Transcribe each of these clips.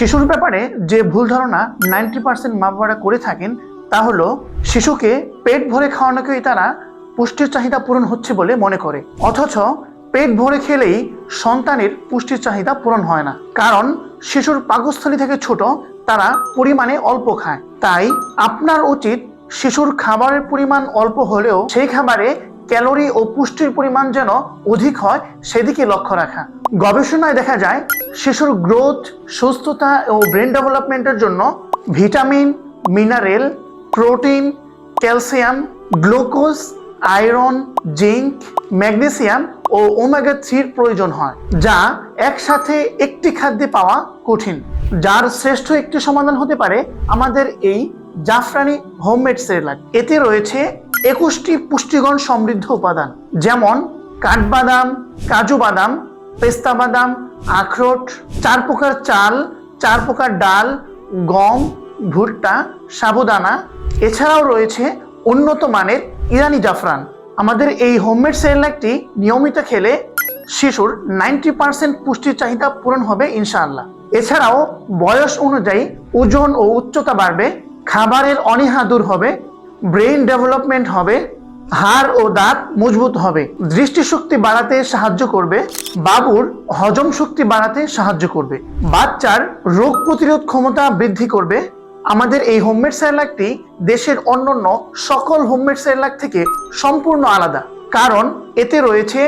শিশুর ব্যাপারে যে ভুল ধারণা নাইনটি পার্সেন্ট মা বাবারা করে থাকেন, তা হলো শিশুকে পেট ভরে খাওয়ানোকেই তারা পুষ্টির চাহিদা পূরণ হচ্ছে বলে মনে করে। অথচ পেট ভরে খেলেই সন্তানের পুষ্টির চাহিদা পূরণ হয় না। কারণ শিশুর পাকস্থলী থেকে ছোট, তারা পরিমাণে অল্প খায়। তাই আপনার উচিত শিশুর খাবারের পরিমাণ অল্প হলেও সেই খাবারে ক্যালোরি ও পুষ্টির পরিমাণ যেন অধিক হয় সেদিকে লক্ষ্য রাখা। গবেষণায় দেখা যায়, শিশুর গ্রোথ, সুস্থতা ও ব্রেন ডেভেলপমেন্টের জন্য vitamin, mineral, protein, calcium, glucose, iron zinc magnesium ও ওমেগা থ্রির প্রয়োজন হয়, যা একসাথে একটি খাদ্যে পাওয়া কঠিন। যার শ্রেষ্ঠ একটি সমাধান হতে পারে আমাদের এই জাফরানি হোমমেড সেরেলাক এতে রয়েছে একুশটি পুষ্টিগুণ সমৃদ্ধ উপাদান, যেমন কাঠবাদাম, কাজু বাদাম, পেস্তা বাদাম, আখরোট, চার প্রকার চাল, চার প্রকার ডাল, গম, ভুট্টা, সাবুদানা। এছাড়াও রয়েছে উন্নত মানের ইরানি জাফরান। আমাদের এই হোমমেড সেরেলাকটি নিয়মিত খেলে শিশুর নাইনটি পার্সেন্ট পুষ্টির চাহিদা পূরণ হবে ইনশাআল্লাহ। এছাড়াও বয়স অনুযায়ী ওজন ও উচ্চতা বাড়বে, খাবারের অনীহা দূর হবে ব্রেইন ডেভেলপমেন্ট হবে, হাড় ও দাঁত মজবুত হবে, দৃষ্টিশক্তি বাড়াতে সাহায্য করবে, বাবুর হজম শক্তি বাড়াতে সাহায্য করবে। বাচ্চার রোগ প্রতিরোধ ক্ষমতা বৃদ্ধি করবে। আমাদের এই হোমমেড স্যালাকটি দেশের অন্যান্য সকল হোমমেড স্যালাক থেকে সম্পূর্ণ আলাদা, কারণ এতে রয়েছে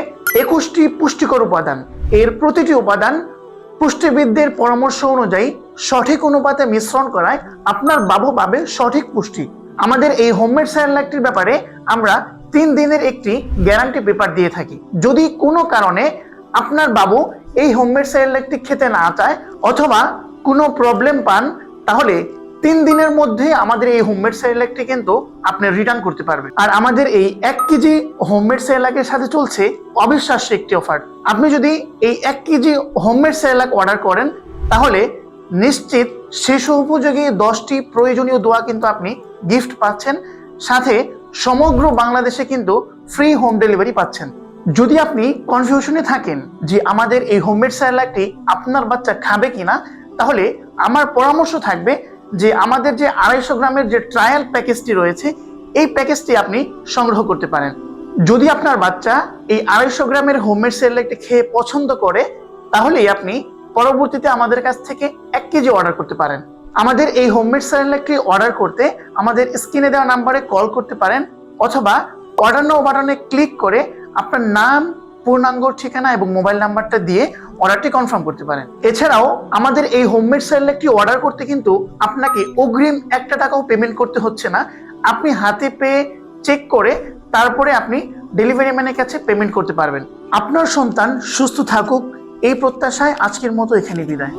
একুশটি পুষ্টিকর উপাদান। এর প্রতিটি উপাদান পুষ্টিবিদদের পরামর্শ অনুযায়ী সঠিক অনুপাতে মিশ্রণ করায় আপনার বাবু পাবে সঠিক পুষ্টি। আমাদের এই হোমমেড স্যালাকটির ব্যাপারে আমরা তিন দিনের একটি গ্যারান্টি পেপার দিয়ে থাকি। যদি কোনো কারণে আপনার বাবু এই হোমমেড স্যালাকটি খেতে না চায় অথবা কোনো প্রবলেম পান, তাহলে তিন দিনের মধ্যে আমাদের এই হোমমেড সেরেলাকটি কিন্তু আপনি রিটার্ন করতে পারবেন। আর আমাদের এই এক কেজি হোমমেড সেরেলাকের সাথে চলছে অবিশ্বাস্য একটি অফার আপনি যদি এই এক কেজি হোমমেড সেরেলাক অর্ডার করেন, তাহলে নিশ্চিত শিশু উপযোগী দশটি প্রয়োজনীয় দোয়া কিন্তু আপনি গিফট পাচ্ছেন। সাথে সমগ্র বাংলাদেশে কিন্তু ফ্রি হোম ডেলিভারি পাচ্ছেন। যদি আপনি কনফিউশনে থাকেন যে আমাদের এই হোমমেড স্যালাডটি আপনার বাচ্চা খাবে কিনা, তাহলে আমার পরামর্শ থাকবে যে আমাদের যে আড়াইশো গ্রামের যে ট্রায়াল প্যাকেজটি রয়েছে, এই প্যাকেজটি আপনি সংগ্রহ করতে পারেন। যদি আপনার বাচ্চা এই আড়াইশো গ্রামের হোমমেড স্যালাডটি খেয়ে পছন্দ করে, তাহলেই আপনি পরবর্তীতে আমাদের কাছ থেকে এক কেজি অর্ডার করতে পারেন। আমাদের এই হোমমেড স্যালাডটি অর্ডার করতে আমাদের স্ক্রিনে দেওয়া নাম্বারে কল করতে পারেন অথবা অর্ডার নাও বাটনে ক্লিক করে আপনার নাম, পূর্ণাঙ্গ ঠিকানা এবং মোবাইল নাম্বারটা দিয়ে অর্ডারটি কনফার্ম করতে পারেন। এছাড়াও আমাদের এই হোমমেড স্যালাডটি অর্ডার করতে কিন্তু আপনাকে অগ্রিম একটা টাকাও পেমেন্ট করতে হচ্ছে না। আপনি হাতে পেয়ে চেক করে তারপরে আপনি ডেলিভারি ম্যানের কাছে পেমেন্ট করতে পারবেন। আপনার সন্তান সুস্থ থাকুক এই প্রত্যাশায় আজকের মতো এখানে বিদায়।